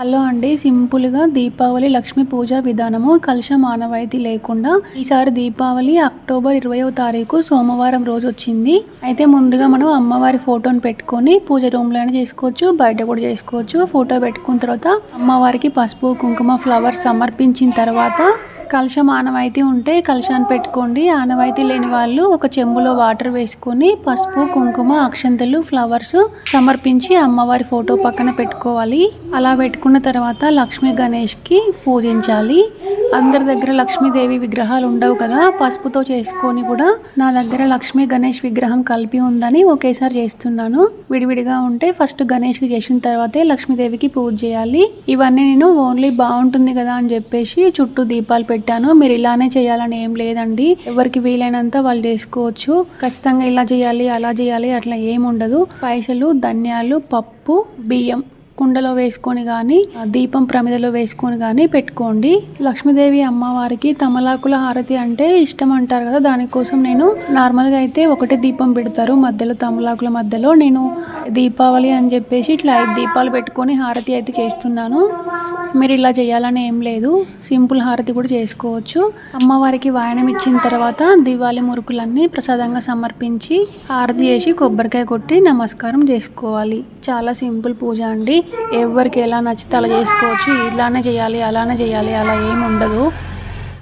Hello అండి. సింపుల్గా దీపావళి లక్ష్మీ పూజ విధానము కలుష మానవాయితీ లేకుండా ఈసారి దీపావళి అక్టోబర్ ఇరవయో తారీఖు సోమవారం రోజు వచ్చింది. అయితే ముందుగా మనం అమ్మవారి ఫోటోని పెట్టుకొని పూజ రూమ్లోనే చేసుకోవచ్చు బయట కూడా చేసుకోవచ్చు. ఫోటో పెట్టుకున్న తర్వాత అమ్మవారికి పసుపు కుంకుమ ఫ్లవర్స్ సమర్పించిన తర్వాత కలుషం ఆనవాయితీ ఉంటే కలుషాన్ని పెట్టుకోండి. ఆనవాయితీ లేని వాళ్ళు ఒక చెంబులో వాటర్ వేసుకొని పసుపు కుంకుమ అక్షంతలు ఫ్లవర్స్ సమర్పించి అమ్మవారి ఫోటో పక్కన పెట్టుకోవాలి. అలా పెట్టుకున్న తర్వాత లక్ష్మీ గణేష్కి పూజించాలి. అందరి దగ్గర లక్ష్మీదేవి విగ్రహాలు ఉండవు కదా. పసుపుతో చేసుకొని కూడా నా దగ్గర లక్ష్మీ గణేష్ విగ్రహం కలిపి ఉందని ఒకేసారి చేస్తున్నాను. విడివిడిగా ఉంటే ఫస్ట్ గణేష్కి చేసిన తర్వాతే లక్ష్మీదేవికి పూజ చేయాలి. ఇవన్నీ నేను ఓన్లీ బాగుంటుంది కదా అని చెప్పేసి చుట్టూ దీపాలు పెట్టాను. మీరు ఇలానే చేయాలని ఏం లేదండి. ఎవరికి వీలైనంత వాళ్ళు చేసుకోవచ్చు. ఖచ్చితంగా ఇలా చేయాలి అలా చేయాలి అట్లా ఏం ఉండదు. పైసలు ధన్యాలు పప్పు బియ్యం. కుండలో వేసుకొని కానీ దీపం ప్రమిదలో వేసుకొని కానీ పెట్టుకోండి. లక్ష్మీదేవి అమ్మవారికి తమలాకుల హారతి అంటే ఇష్టం అంటారు కదా దానికోసం నేను నార్మల్గా అయితే ఒకటే దీపం పెడతారు. మధ్యలో తమలాకుల మధ్యలో నేను దీపావళి అని చెప్పేసి ఇట్లా ఐదు దీపాలు పెట్టుకొని హారతి అయితే చేస్తున్నాను. మీరు ఇలా చేయాలని ఏం లేదు. సింపుల్ హారతి కూడా చేసుకోవచ్చు. అమ్మవారికి వాయనం ఇచ్చిన తర్వాత దివాళి మురుకులన్నీ ప్రసాదంగా సమర్పించి హారతి చేసి కొబ్బరికాయ కొట్టి నమస్కారం చేసుకోవాలి. చాలా సింపుల్ పూజ అండి. ఎవరికి ఎలా నచ్చితే అలా చేసుకోవచ్చు. ఇలానే చేయాలి అలానే చేయాలి అలా ఏమి ఉండదు.